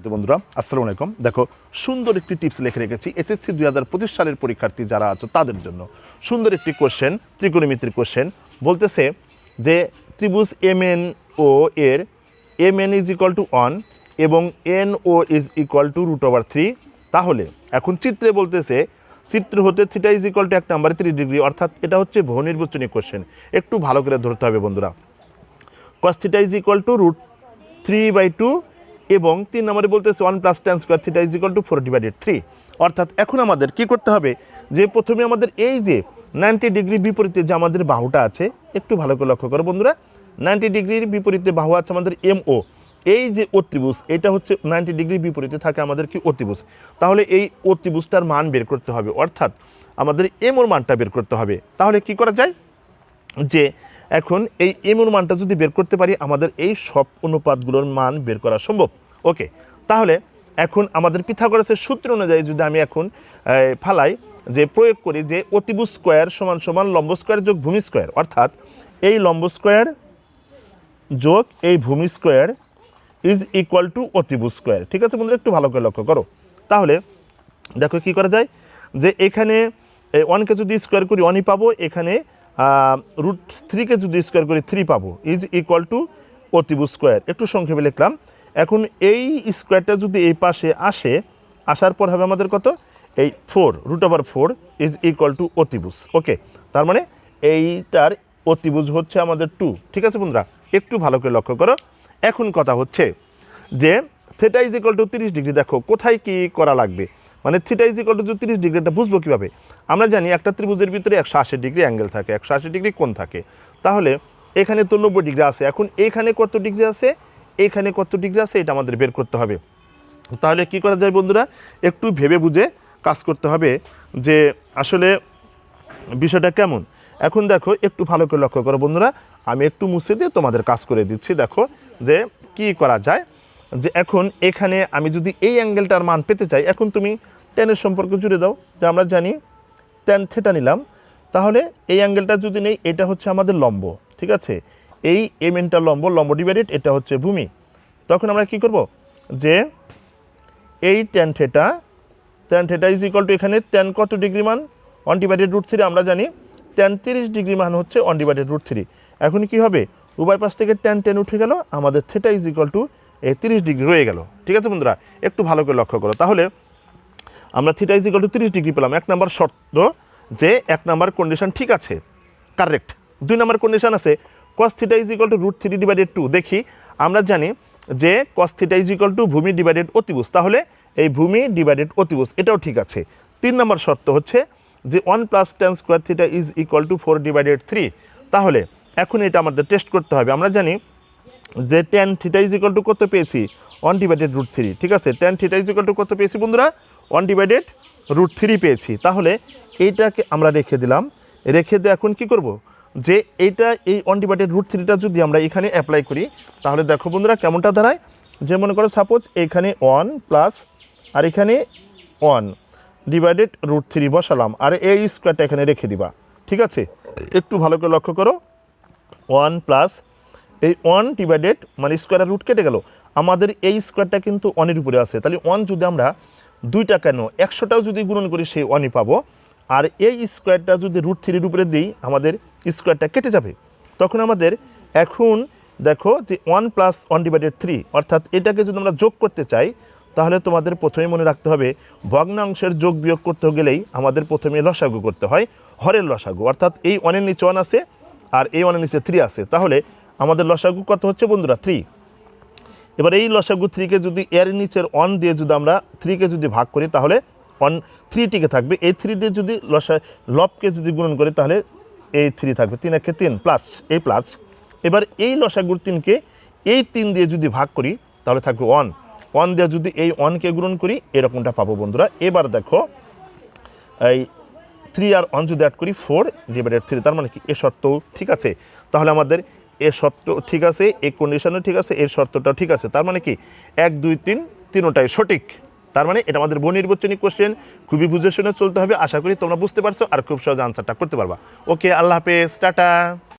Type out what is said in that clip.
তো বন্ধুরা, আসসালামু আলাইকুম। দেখো, সুন্দর একটি টিপস লিখে রেখেছি এসএসসি দুই হাজার পঁচিশ সালের পরীক্ষার্থী যারা আছো তাদের জন্য। সুন্দর একটি কোশ্চেন ত্রিকোণমিতির কোশ্চেন বলতেছে যে ত্রিভুজ এম এন ও এর M N is equal to one এবং N O is equal to root over three তাহলে, এখন চিত্রে বলতেছে, চিত্র হতে থিটা ইজ ইকুয়াল টু এক নাম্বার থ্রি ডিগ্রি অর্থাৎ এটা হচ্ছে বহু নির্বাচনী কোশ্চেন একটু ভালো করে ধরতে হবে বন্ধুরা। cos theta is equal to root three by two এবং তিন নম্বরে বলতেছে one plus tan square theta is equal to four divided three অর্থাৎ এখন আমাদের কি করতে হবে? যে প্রথমে আমাদের এই যে নাইনটি ডিগ্রি বিপরীতে যে আমাদের বাহুটা আছে, একটু ভালো করে লক্ষ্য করো বন্ধুরা। নাইনটি ডিগ্রির বিপরীতে বাহু আছে আমাদের এম ও এই যে অত্রিভুজ, এটা হচ্ছে নাইনটি ডিগ্রি বিপরীতে থাকে আমাদের কি অত্রিভুজ? তাহলে এই অত্রিভুজটার মান বের করতে হবে। অর্থাৎ আমাদের এম ওর মানটা বের করতে হবে। তাহলে কি করা যায়? যে এখন এই এমন মানটা যদি বের করতে পারি, আমাদের এই সব অনুপাতগুলোর মান বের করা সম্ভব। ওকে, তাহলে এখন আমাদের পিথাগোরাসের সূত্র অনুযায়ী যদি আমি এখন ফালাই, যে প্রয়োগ করি যে অতিভুজ স্কোয়ার সমান সমান লম্ব স্কোয়ার যোগ ভূমি স্কোয়ার, অর্থাৎ এই লম্ব স্কোয়ার যোগ এই ভূমি স্কোয়ার ইজ ইকুয়াল টু অতিভুজ স্কোয়ার। ঠিক আছে বন্ধুরা, একটু ভালো করে লক্ষ্য করো। তাহলে দেখো কি করা যায়, যে এখানে ওয়ানকে যদি স্কোয়ার করি ওয়ানই পাবো, এখানে রুট থ্রিকে যদি স্কোয়ার করি থ্রি পাবো ইজ ইকুয়াল টু অতিভুজ স্কোয়ার একটু সংক্ষেপে লিখলাম। এখন এই স্কোয়ারটা যদি এই পাশে আসে, আসার পর হবে আমাদের কত? এই four root over four is equal to অতিভুজ। ওকে তার মানে এইটার অতিভুজ হচ্ছে আমাদের টু ঠিক আছে বন্ধুরা? একটু ভালো করে লক্ষ্য করো। এখন কথা হচ্ছে যে থিটা ইজ ইকুয়াল টু তিরিশ ডিগ্রি। দেখো, কোথায় কি করা লাগবে? মানে থিটা ইজ ইকুয়াল টু তিরিশ ডিগ্রিটা বুঝব কীভাবে? আমরা জানি একটা ত্রিভুজের ভিতরে একশো আশি ডিগ্রি অ্যাঙ্গেল থাকে, একশো আশি ডিগ্রি কোণ থাকে। তাহলে এখানে তো নব্বই ডিগ্রি আছে, এখন এখানে কত ডিগ্রি আছে? এখানে কত ডিগ্রি আছে? এটা আমাদের বের করতে হবে। তাহলে কি করা যায় বন্ধুরা? একটু ভেবে বুঝে কাজ করতে হবে যে আসলে বিষয়টা কেমন। এখন দেখো, একটু ভালো করে লক্ষ্য করো বন্ধুরা। আমি একটু মুছে দিয়ে তোমাদের কাজ করে দিচ্ছি, দেখো যে কি করা যায়। যে এখন এখানে আমি যদি এই অ্যাঙ্গেলটার মান পেতে চাই, এখন তুমি টেনের সম্পর্ক জুড়ে দাও। যে আমরা জানি টেন থেটা নিলাম, তাহলে এই অ্যাঙ্গেলটা যদি নেই, এটা হচ্ছে আমাদের লম্ব, ঠিক আছে? এই এম এনটা লম্ব লম্ব ডিভাইডেড এটা হচ্ছে ভূমি। তখন আমরা কি করব? যে এই tan theta tan theta is equal to এখানে টেন কত ডিগ্রি মান? ওয়ান ডিভাইডেড রুট থ্রি আমরা জানি টেন তিরিশ ডিগ্রি মান হচ্ছে ওয়ান ডিভাইডেড রুট থ্রি এখন কি হবে? উভয় পাশ থেকে টেন টেন উঠে গেল, আমাদের থেটা ইজ ইকুয়াল টু এই তিরিশ ডিগ্রি রয়ে গেল। ঠিক আছে বন্ধুরা? একটু ভালো করে লক্ষ্য করো। তাহলে আমরা থিটা ইজ ইকুয়াল টু তিরিশ ডিগ্রি পেলাম, এক নম্বর শর্ত যে এক নম্বর কন্ডিশন ঠিক আছে কারেক্ট দুই নম্বর কন্ডিশন আছে cos theta is equal to root three divided two দেখি, আমরা জানি যে cos theta is equal to ভূমি ডিভাইডেড অতিভুজ, তাহলে এই ভূমি ডিভাইডেড অতিভুজ, এটাও ঠিক আছে। তিন নম্বর শর্ত হচ্ছে যে one plus tan square theta is equal to four divided three তাহলে এখন এটা আমাদের টেস্ট করতে হবে। আমরা জানি যে tan theta is equal to কত পেয়েছি? ওয়ান ডিভাইডেড রুট থ্রি ঠিক আছে? Tan theta is equal to কত পেয়েছি বন্ধুরা? ওয়ান ডিভাইডেড রুট থ্রি পেয়েছি। তাহলে এইটাকে আমরা রেখে দিলাম। রেখে দিয়ে এখন কি করব? যে এইটা, এই ওয়ান ডিভাইডেড রুট থ্রিটা যদি আমরা এখানে অ্যাপ্লাই করি, তাহলে দেখো বন্ধুরা কেমনটা দাঁড়ায়? যে মনে করো সাপোজ এখানে ওয়ান প্লাস আর এখানে ওয়ান ডিভাইডেড রুট থ্রি বসালাম। আর এই স্কোয়ারটা এখানে রেখে দিবা। ঠিক আছে? একটু ভালো করে লক্ষ্য করো। ওয়ান প্লাস এই ওয়ান ডিভাইডেড মানে স্কোয়ারের রুট কেটে গেল। আমাদের এই স্কোয়ারটা কিন্তু ওয়ানের উপরে আছে। তাহলে ওয়ান যদি আমরা দুইটা কেন? একশোটাও যদি গুণন করি সেই ওয়ানই পাবো। আর এই স্কোয়ারটা যদি রুট থ্রির উপরে দিই, আমাদের স্কোয়ারটা কেটে যাবে। তখন আমাদের এখন দেখো যে one plus one divided three অর্থাৎ এটাকে যদি আমরা যোগ করতে চাই, তাহলে তোমাদের প্রথমে মনে রাখতে হবে, ভগ্নাংশের যোগ বিয়োগ করতে গেলেই আমাদের প্রথমে লসাগু করতে হয়, হরের লসাগু। অর্থাৎ এই ওয়ানের নিচে ওয়ান আছে, আর এই ওয়ানের নিচে থ্রি আছে। তাহলে আমাদের লসাগু কত হচ্ছে বন্ধুরা? থ্রি এবার এই লসাগু থ্রিকে যদি এর নিচের অন দিয়ে যদি আমরা থ্রিকে যদি ভাগ করি, তাহলে অন থ্রি টিকে থাকবে। এই থ্রি দিয়ে যদি লসা, লবকে যদি গুণন করি, তাহলে এই থ্রি থাকবে। তিন একে তিন প্লাস এই প্লাস এবার এই লসাগুর তিনকে এই তিন দিয়ে যদি ভাগ করি, তাহলে থাকবে ওয়ান ওয়ান দিয়ে যদি এই ওয়ানকে গ্রহণ করি, এরকমটা পাবো বন্ধুরা। এবার দেখো, এই থ্রি আর ওয়ান যদি অ্যাড করি ফোর ডিভাইডেড থ্রি তার মানে কি? এ শর্তও ঠিক আছে? তাহলে আমাদের এ শর্ত ঠিক আছে এই কন্ডিশনও ঠিক আছে, এর শর্তটাও ঠিক আছে। তার মানে কি? এক, দুই, তিন, তিনোটাই সঠিক। তার মানে এটা আমাদের বহু নির্বাচনী কোশ্চেন খুবই বুঝে শুনে চলতে হবে। আশা করি তোমরা বুঝতে পারছ আর খুব সহজ আনসারটা করতে পারবা। ওকে আল্লাহ হাফেজ, টাটা।